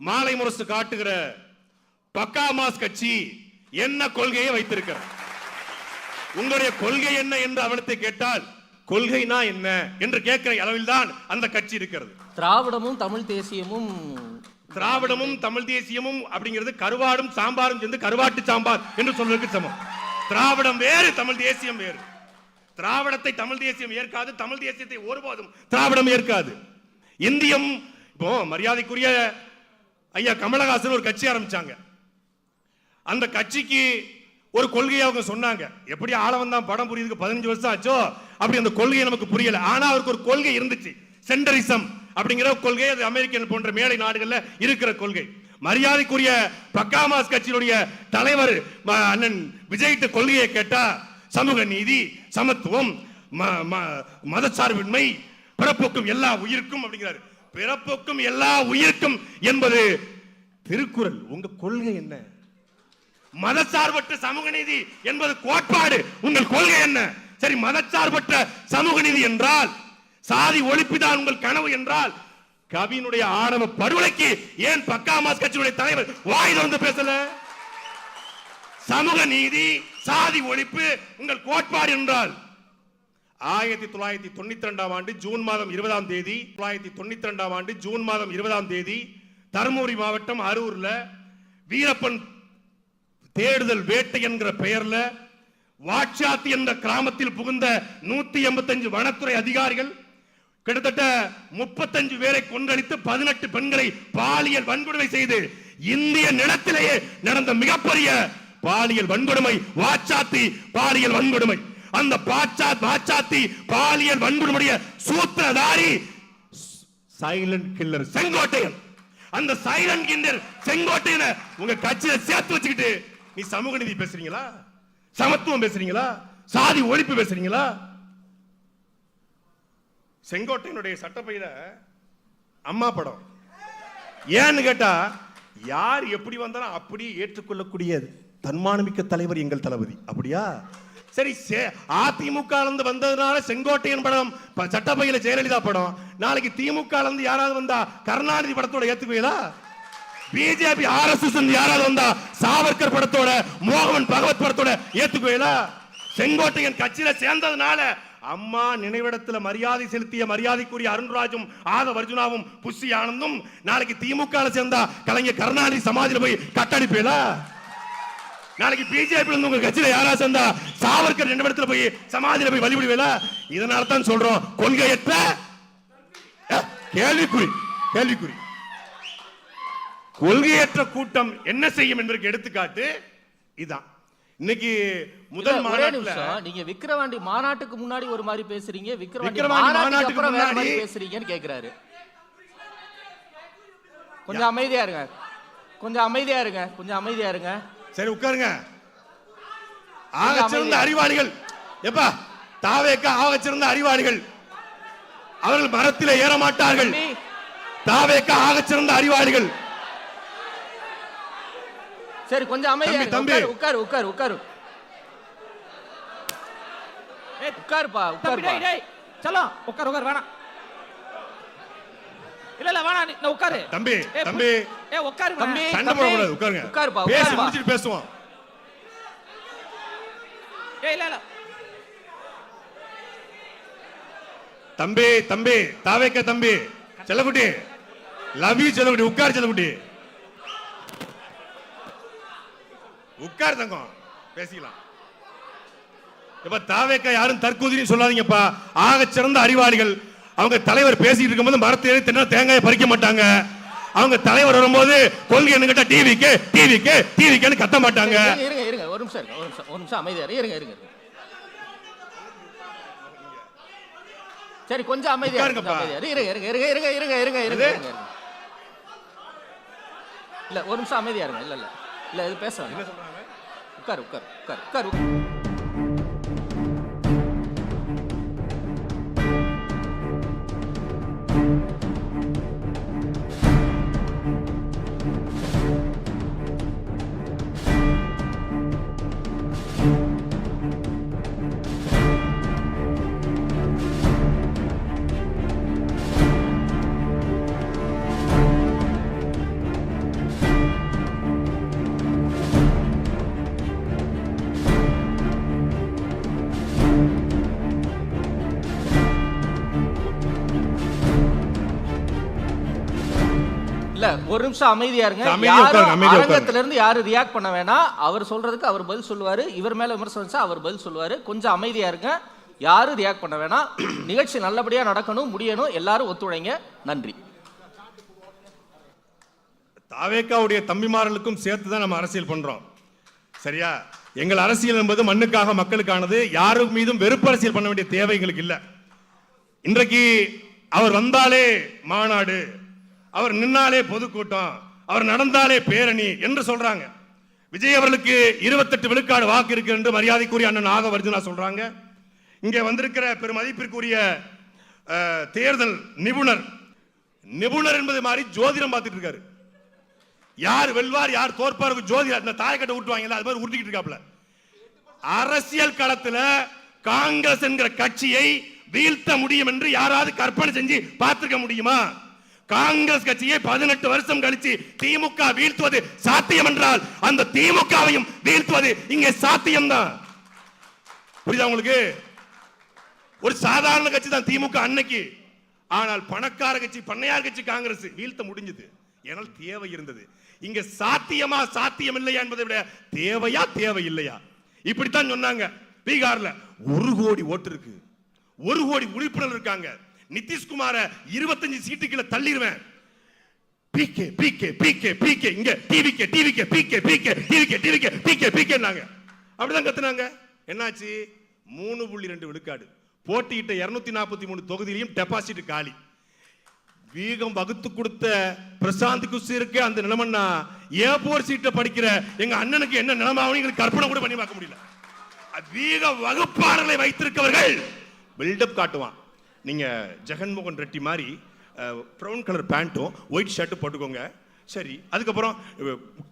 மாலை முரசு காட்டுகிற பக்காமாஸ் கட்சி என்ன கொள்கையை வைத்திருக்கிறார் உங்களுடைய கொள்கை என்ன என்று அவனத்தை கேட்டால் கொள்கைனா என்ன என்று கேட்கிற அளவில் தான் அந்த கட்சி இருக்கிறது. திராவிடமும் தமிழ் தேசியமும் திராவிடமும் தமிழ் தேசியமும் அப்படிங்கிறது கருவாடும் சாம்பாரும் சேர்ந்து கருவாட்டு சாம்பார் என்று சொல்வதற்கு சமம். திராவிடம் வேறு தமிழ் தேசியம் வேறு. திராவிடத்தை தமிழ் தேசியம் ஏற்காது தமிழ் தேசியத்தை ஒருபோதும் திராவிடம் ஏற்காது. இந்தியம் இப்போ மரியாதைக்குரிய ஐயா கமலஹாசன் ஒரு கட்சி ஆரம்பிச்சாங்க. அந்த கட்சிக்கு ஒரு கொள்கையை அவங்க சொன்னாங்க. எப்படி ஆழவன் தான் படம் புரியுதுக்கு பதினஞ்சு வருஷம் ஆச்சோ? அப்படி அந்த கொள்கை நமக்கு புரியல. ஆனா அவருக்கு ஒரு கொள்கை இருந்துச்சு. சென்டரிசம் அப்படிங்கிற கொள்கை. அது அமெரிக்கன் போன்ற மேலை நாடுகள்ல இருக்கிற கொள்கை. மரியாதைக்குரிய பக்காமாஸ் கட்சியினுடைய தலைவர் அண்ணன் விஜய்கிட்ட கொள்கையை கேட்டா சமூக நீதி சமத்துவம் ம- ம- மதச்சார்பின்மை பிறப்போக்கும் எல்லா உயிருக்கும் அப்படிங்கிறாரு. பிறப்புக்கும் எல்லா உயிருக்கும் என்பது திருக்குறள். உங்க கொள்கை என்ன? மதச்சார்பற்ற சமூக நீதி என்பது கோட்பாடு. உங்கள் கொள்கை என்ன? சரி மதச்சார்பற்ற சமூக நீதி என்றால் சாதி ஒழிப்புதான் உங்கள் கனவு என்றால் கவியினுடைய ஆணவ படுகொலைக்கு ஏன் பக்காமாஸ் கட்சியுடைய தலைவர் வாய் திறந்து பேசல? சமூக நீதி சாதி ஒழிப்பு உங்கள் கோட்பாடு என்றால் ஆயிரத்தி தொள்ளாயிரத்தி தொண்ணூத்தி ரெண்டாம் ஆண்டு ஜூன் மாதம் இருபதாம் தேதி தொள்ளாயிரத்தி தொண்ணூத்தி ரெண்டாம் ஆண்டு ஜூன் மாதம் இருபதாம் தேதி தருமபுரி மாவட்டம் அரூர்ல வீரப்பன் தேடுதல் வேட்டை என்கிற பெயர்ல வாட்சாத்தி என்ற கிராமத்தில் புகுந்த நூத்தி எண்பத்தஞ்சு வனத்துறை அதிகாரிகள் கிட்டத்தட்ட முப்பத்தஞ்சு பேரை கொன்றளித்து பதினெட்டு பெண்களை பாலியல் வன்கொடுமை செய்து இந்திய நிலத்திலேயே நடந்த மிகப்பெரிய பாலியல் வன்கொடுமை வாச்சாத்தி பாலியல் வன்கொடுமை. அந்த பாச்சா பாச்சாத்தி பாலியல் வன்கொடுமைய சூத்திரதாரி சைலண்ட் கில்லர் செங்கோட்டையன். அந்த சைலண்ட் கில்லர் செங்கோட்டையனை உங்க கட்சியில சேர்த்து வச்சுக்கிட்டு நீ சமூக நீதி பேசுறீங்களா? சமத்துவம் பேசுறீங்களா? சாதி ஒழிப்பு பேசுறீங்களா? செங்கோட்டையனுடைய சட்டப்பையில அம்மா படம். ஏன்னு கேட்டா யார் எப்படி வந்தாலும் அப்படியே ஏற்றுக்கொள்ளக்கூடிய தன்மானமிக்க தலைவர் எங்கள் தளபதி. அப்படியா? சரி அதிமுக இருந்து வந்ததுனால செங்கோட்டையன் படம் சட்டப்பையில ஜெயலலிதா படம். நாளைக்கு திமுக இருந்து யாராவது வந்தா கருணாநிதி படத்தோட ஏத்துக்குவீங்களா? பிஜேபி ஆர்எஸ்எஸ் யாராவது வந்தா சாவர்கர் படத்தோட மோகன் பகவத் படத்தோட ஏத்துக்குவீங்களா? செங்கோட்டையன் கட்சியில சேர்ந்ததுனால அம்மா நினைவிடத்துல மரியாதை செலுத்திய மரியாதைக்குரிய அருண்ராஜும் ஆதவ அர்ஜுனாவும் புஷி ஆனந்தும் நாளைக்கு திமுக சேர்ந்தா கலைஞர் கருணாநிதி சமாதியில போய் கட்டடிப்பீங்களா? நாளைக்கு பிஜேபி இருந்து உங்க கட்சியில யாரா சேர்ந்தா சாவர்கர் நினைவிடத்துல போய் சமாதியில போய் வழிபடுவீங்களா இதனால தான் சொல்றோம் கொள்கையற்ற கேள்விக்குறி கேள்விக்குறி. கொள்கையற்ற கூட்டம் என்ன செய்யும் என்பதற்கு எடுத்துக்காட்டு இதான். இன்னைக்கு முதல் மாநாட்டுல நீங்க விக்கிரவாண்டி மாநாட்டுக்கு முன்னாடி ஒரு மாதிரி பேசுறீங்க. விக்கிரவாண்டி மாநாட்டுக்கு முன்னாடி- பேசுறீங்கன்னு கேக்குறாரு. கொஞ்சம் அமைதியா இருங்க. கொஞ்சம் அமைதியா இருங்க. கொஞ்சம் அமைதியா இருங்க. சரி உட்காருங்க. ஆக அமைதியா. சிறந்த அறிவாளிகள். எப்பா தாவேக்கா ஆக சிறந்த அறிவாளிகள். அவர்கள் மரத்திலே ஏற மாட்டார்கள். தாவேக்கா ஆக சிறந்த அறிவாளிகள். சரி கொஞ்சம் அமைதியா தம்பி. உட்காரு உட்காரு உட்காரு உட்காருப்பா உட்காருப்பா. செல்லம் உட்கார் உட்கார் வேணாம். இல்ல இல்ல வேணாம் நீ நான் உட்காரு. தம்பி தம்பி. ஏ உட்காரு தம்பி. சண்டை தம்பி. போடக்கூடாது உட்காருங்க. உட்காருப்பா, பேசி. முடிச்சிட்டு பேசுவோம். ஏ இல்ல இல்ல. தம்பி தம்பி தாவேக்க தம்பி. செல்லக்குட்டி. லவ் யூ செல்லக்குட்டி. உட்கார் செல்லக்குட்டி. உட்கார் தங்கம். பேசிக்கலாம். இப்ப தாவேக்க யாரும் தற்கூதின்னு சொல்லாதீங்கப்பா. ஆக சிறந்த அறிவாளிகள். அவங்க தலைவர் பேசிட்டு இருக்கும்போது மரத்தில் தின்ன தேங்காயை பறிக்க மாட்டாங்க. அவங்க தலைவர் வரும்போது கொள்கை என்ன கேட்டா டிவிக்கு டிவிக்கு டிவிக்குன்னு கத்த மாட்டாங்க. இருங்க இருங்க ஒரு நிமிஷம் இருங்க ஒரு நிமிஷம் ஒரு நிமிஷம் அமைதியா இருங்க இருங்க இருங்க. சரி கொஞ்சம் அமைதியா இருங்க, இருங்க இருங்க இருங்க இருங்க இருங்க இருங்க இருங்க? இருங்க. இல்ல ஒரு நிமிஷம் அமைதியா இருங்க. இல்ல இல்ல. இல்ல இது பேச உட்காரு உட்காரு உட்காரு உட்காரு. இல்ல ஒரு நிமிஷம் அமைதியா இருங்க. அரங்கத்துல இருந்து யாரும் ரியாக்ட் பண்ண வேணாம். அவர் சொல்றதுக்கு அவர் பதில் சொல்லுவாரு. இவர் மேல விமர்சனம் அவர் பதில் சொல்லுவாரு. கொஞ்சம் அமைதியா இருங்க. யாரும் ரியாக்ட் பண்ண வேணாம். நிகழ்ச்சி நல்லபடியா நடக்கணும் முடியணும். எல்லாரும் ஒத்துழைங்க. நன்றி. தாவேக்காவுடைய தம்பிமார்களுக்கும் சேர்த்து தான் நம்ம அரசியல் பண்றோம். சரியா? எங்கள் அரசியல் என்பது மண்ணுக்காக மக்களுக்கானது. யாரும் மீதும் வெறுப்பு அரசியல் பண்ண வேண்டிய தேவை எங்களுக்கு இல்ல. இன்றைக்கு அவர் வந்தாலே மாநாடு அவர் நின்னாலே பொதுக்கூட்டம் அவர் நடந்தாலே பேரணி என்று சொல்றாங்க. விஜய் அவர்களுக்கு இருபத்தெட்டு விழுக்காடு வாக்கு இருக்கு என்று மரியாதைக்குரிய அண்ணன் நாகவர்ஜுனா சொல்றாங்க. இங்கே வந்திருக்கிற பெருமதிப்பிற்குரிய தேர்தல் நிபுணர் நிபுணர் என்பது மாதிரி ஜோதிடம் பார்த்துட்டு இருக்காரு. யார் வெல்வார் யார் தோற்பார் ஜோதி அந்த தாயக்கட்டை விட்டுவாங்கல்ல அது மாதிரி உருட்டிக்கிட்டு இருக்காப்ல அரசியல் களத்தில் காங்கிரஸ் என்கிற கட்சியை வீழ்த்த முடியும் என்று யாராவது கற்பனை செஞ்சு பார்த்துருக்க முடியுமா? காங்கிரஸ் கட்சியை பதினெட்டு வருஷம் கழிச்சு திமுக வீழ்த்துவது சாத்தியம் என்றால் அந்த திமுகவையும் வீழ்த்துவது இங்கே சாத்தியம்தான். புரியுதா உங்களுக்கு? ஒரு சாதாரண கட்சி தான் திமுக அன்னைக்கு. ஆனால் பணக்கார கட்சி பண்ணையார் கட்சி காங்கிரஸ் வீழ்த்த முடிஞ்சது. ஏனால் தேவை இருந்தது. இங்க சாத்தியமா சாத்தியம் இல்லையா என்பதை விட தேவையா தேவை இல்லையா இப்படித்தான் சொன்னாங்க பீகார்ல. ஒரு கோடி ஓட்டு இருக்கு. ஒரு கோடி உறுப்பினர் இருக்காங்க. நிதிஷ்குமார இருபத்தஞ்சு சீட்டுக்குள்ள தள்ளிடுவேன் பிகே பிகே பிகே பிகே இங்க TVK TVK PK PK TVK TVK PK பிகேனாங்க அப்படிதான் கத்துனாங்க. என்னாச்சு? மூணு புள்ளி ரெண்டு விழுக்காடு. போட்டியிட்ட இருநூத்தி நாற்பத்தி மூணு தொகுதியிலையும் டெபாசிட் காலி. வீகம் வகுத்து கொடுத்த பிரசாந்த் குஸ்ஸிருக்கு அந்த நிலைமைன்னா ஏ போர் சீட்டை படிக்கிற எங்க அண்ணனுக்கு என்ன நிலைமாவும் எங்களுக்கு கற்பனை கூட பண்ணி பார்க்க முடியல. வீக வகுப்பாளர்களை வைத்திருக்கவர்கள் பில்டப் காட்டுவான். நீங்கள் ஜெகன்மோகன் ரெட்டி மாதிரி ப்ரௌன் கலர் பேண்ட்டும் ஒயிட் ஷர்ட்டும் போட்டுக்கோங்க. சரி அதுக்கப்புறம்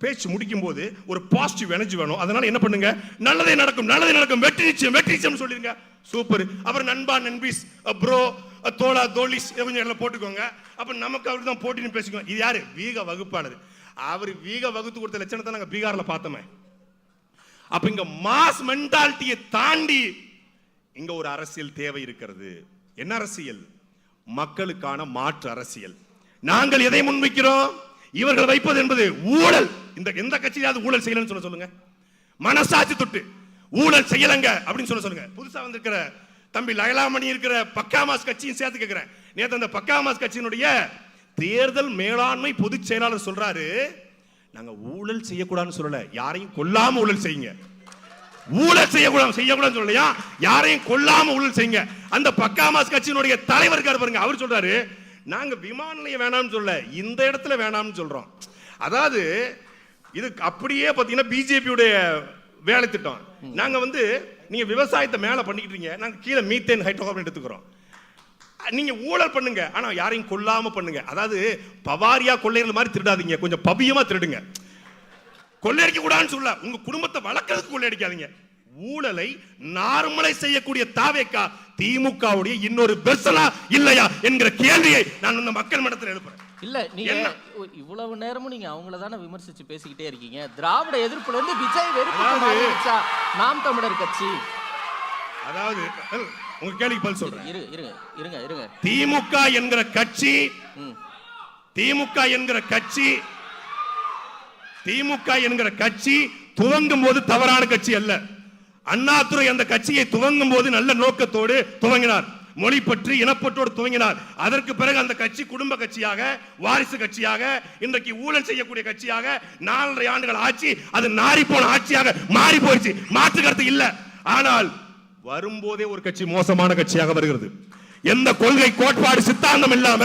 பேச்சு முடிக்கும் போது ஒரு பாசிட்டிவ் எனர்ஜி வேணும். அதனால என்ன பண்ணுங்க? நல்லதே நடக்கும் நல்லதே நடக்கும். வெற்றி நிச்சயம் வெற்றி நிச்சயம் சொல்லிருங்க சூப்பர் அப்புறம் நண்பா நண்பீஸ் ப்ரோ தோலா தோலிஸ் கொஞ்சம் எல்லாம் போட்டுக்கோங்க. அப்போ நமக்கு அவர் தான் போட்டின்னு பேசிக்கோங்க இது யாரு? வீக வகுப்பாளர். அவர் வீக வகுத்து கொடுத்த லட்சணத்தை நாங்கள் பீகாரில் பார்த்தோமே. அப்போ இங்கே மாஸ் மென்டாலிட்டியை தாண்டி இங்கே ஒரு அரசியல் தேவை இருக்கிறது. என்ன அரசியல்? மக்களுக்கான மாற்று அரசியல். நாங்கள் எதை முன்வைக்கிறோம்? இவர்கள் வைப்பது என்பது ஊழல். இந்த எந்த கட்சியாவது ஊழல் செய்யலன்னு சொல்ல சொல்லுங்க. மனசாட்சி தொட்டு ஊழல் செய்யலங்க அப்படின்னு சொல்ல சொல்லுங்க. புதுசா வந்திருக்கிற தம்பி லயலாமணி இருக்கிற பக்காமாஸ் கட்சியும் சேர்த்து கேட்கிறேன் நேற்று அந்த பக்காமாஸ் கட்சியினுடைய தேர்தல் மேலாண்மை பொதுச் செயலாளர் சொல்றாரு நாங்க ஊழல் செய்யக்கூடாதுன்னு சொல்லல. யாரையும் கொல்லாம ஊழல் செய்யுங்க. ஊழல் செய்யக்கூடாது செய்யக்கூடாதுன்னு சொல்லலையா? யாரையும் கொல்லாம ஊழல் செய்யுங்க. அந்த பக்காமாஸ் கட்சியினுடைய தலைவர் இருக்காரு பாருங்க அவர் சொல்றாரு நாங்க விமான நிலையம் வேணாம்னு சொல்ல இந்த இடத்துல வேணாம்னு சொல்றோம். அதாவது இது அப்படியே பாத்தீங்கன்னா பிஜேபியுடைய வேலை திட்டம். நாங்க வந்து நீங்க விவசாயத்தை மேல பண்ணிக்கிட்டு இருக்கீங்க நாங்க கீழே மீத்தேன் ஹைட்ரோகார்பன் எடுத்துக்கிறோம். நீங்க ஊழல் பண்ணுங்க ஆனா யாரையும் கொல்லாம பண்ணுங்க. அதாவது பவாரியா கொள்ளையர்கள் மாதிரி திருடாதீங்க கொஞ்சம் பவியமாக திருடுங்க. கொள்ளையடிக்க கூடாதுன்னு சொல்ல. உங்க குடும்பத்தை வளர்க்கறதுக்கு கொள்ளையடிக்காதீங்க. ஊழலை நார்மலை செய்யக்கூடிய தாவேக்கா திமுகவுடைய இன்னொரு பெர்சனா இல்லையா என்கிற கேள்வியை நான் இந்த மக்கள் மன்றத்தில் எழுப்புறேன். இல்ல நீங்க? இவ்வளவு நேரமும் நீங்க அவங்கள தானே விமர்சிச்சு பேசிக்கிட்டே இருக்கீங்க. திராவிட எதிர்ப்புல இருந்து விஜய் வெறுப்பு? நாம் தமிழர் கட்சி. அதாவது உங்க கேள்விக்கு பதில் சொல்றேன். இரு இருங்க இருங்க இருங்க. திமுக என்கிற கட்சி. திமுக என்கிற கட்சி திமுக என்கிற கட்சி துவங்கும் போது தவறான கட்சி அல்ல. அண்ணாதுரை அந்த கட்சியை துவங்கும் போது நல்ல நோக்கத்தோடு துவங்கினார். மொழி பற்றி இனப்பற்றோடு துவங்கினார். அதற்கு பிறகு அந்த கட்சி குடும்ப கட்சியாக வாரிசு கட்சியாக இன்றைக்கு ஊழல் செய்யக்கூடிய கட்சியாக நாலரை ஆண்டுகள் ஆட்சி அது நாரி போன ஆட்சியாக மாறி போயிடுச்சு. மாற்று கருத்து இல்ல. ஆனால் வரும்போதே ஒரு கட்சி மோசமான கட்சியாக வருகிறது. எந்த கொள்கை கோட்பாடு சித்தாந்தம் இல்லாம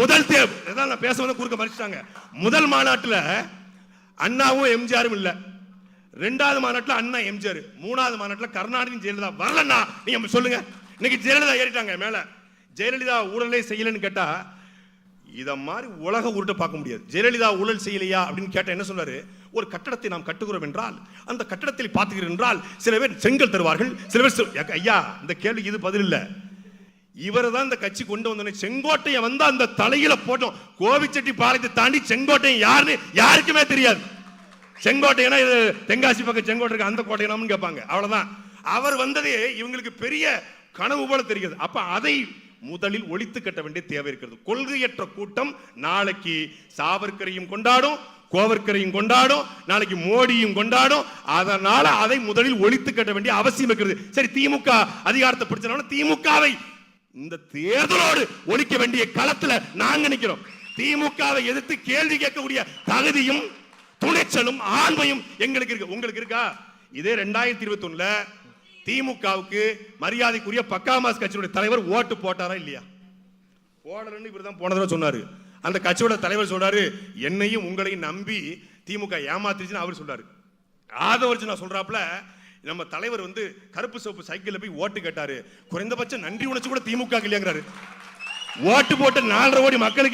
முதல் தே இதான் நான் பேச வந்து குறுக்க மறிச்சிட்டாங்க. முதல் மாநாட்டுல அண்ணாவும் எம்ஜிஆரும் இல்லை. ரெண்டாவது மாநாட்டில் அண்ணா எம்ஜிஆர். மூணாவது மாநாட்டில் கருணாநிதி ஜெயலலிதா. வரலண்ணா நீங்க சொல்லுங்க. இன்னைக்கு ஜெயலலிதா ஏறிட்டாங்க மேல. ஜெயலலிதா ஊழலே செய்யலன்னு கேட்டா இதை மாதிரி உலக உருட்ட பார்க்க முடியாது. ஜெயலலிதா ஊழல் செய்யலையா அப்படின்னு கேட்டால் என்ன சொன்னாரு ஒரு கட்டடத்தை நாம் கட்டுகிறோம் என்றால் அந்த கட்டடத்தில் பார்த்துக்கிறோம் என்றால் சில பேர் செங்கல் தருவார்கள் சில பேர் சொல்- ஐயா இந்த கேள்விக்கு இது பதில் இல்லை. இவரை தான் இந்த கட்சி கொண்டு வந்தோன்னே செங்கோட்டையை வந்து அந்த தலையில போட்டோம். கோவிச்செட்டி பாளையத்தை தாண்டி செங்கோட்டையன் யாருன்னு யாருக்குமே தெரியாது. செங்கோட்டையனா இது தென்காசி பக்கம் செங்கோட்டை இருக்கு அந்த கோட்டையனாம்னு கேட்பாங்க. அவ்வளவுதான். அவர் வந்ததே இவங்களுக்கு பெரிய கனவு போல தெரிகிறது. அப்ப அதை முதலில் ஒழித்து கட்ட வேண்டிய தேவை இருக்கிறது. கொள்கையற்ற கூட்டம் நாளைக்கு சாவர்கரையும் கொண்டாடும் கோவர்கரையும் கொண்டாடும் நாளைக்கு மோடியும் கொண்டாடும். அதனால அதை முதலில் ஒழித்து கட்ட வேண்டிய அவசியம் இருக்கிறது. சரி திமுக அதிகாரத்தை பிடிச்சனால திமுகவை இந்த தேர்தலோடு ஒழிக்க வேண்டிய களத்துல நாங்க நிக்கிறோம். திமுகவை எதிர்த்து கேள்வி கேட்கக்கூடிய தகுதியும் துணிச்சலும் ஆண்மையும் எங்களுக்கு இருக்கு. உங்களுக்கு இருக்கா? இதே ரெண்டாயிரத்தி இருபத்தி ஒண்ணுல திமுகவுக்கு மரியாதைக்குரிய பக்காமாஸ் கட்சியுடைய தலைவர் ஓட்டு போட்டாரா இல்லையா? போடலன்னு இவர் தான் போன தடவை சொன்னாரு. அந்த கட்சியோட தலைவர் சொல்றாரு என்னையும் உங்களையும் நம்பி திமுக ஏமாத்துச்சுன்னு அவர் சொல்றாரு ஆதவர்ஜி நான் சொல்றாப்ல நம்ம தலைவர் வந்து கருப்பு சோப்பு சைக்கிளில் போய் ஓட்டு கேட்டாரு. குறைந்தபட்சம் நன்றி உணர்ச்சி கூட திமுக இல்லையாங்கிறாரு. ஓட்டு போட்டு நாலரை கோடி மக்களுக்கு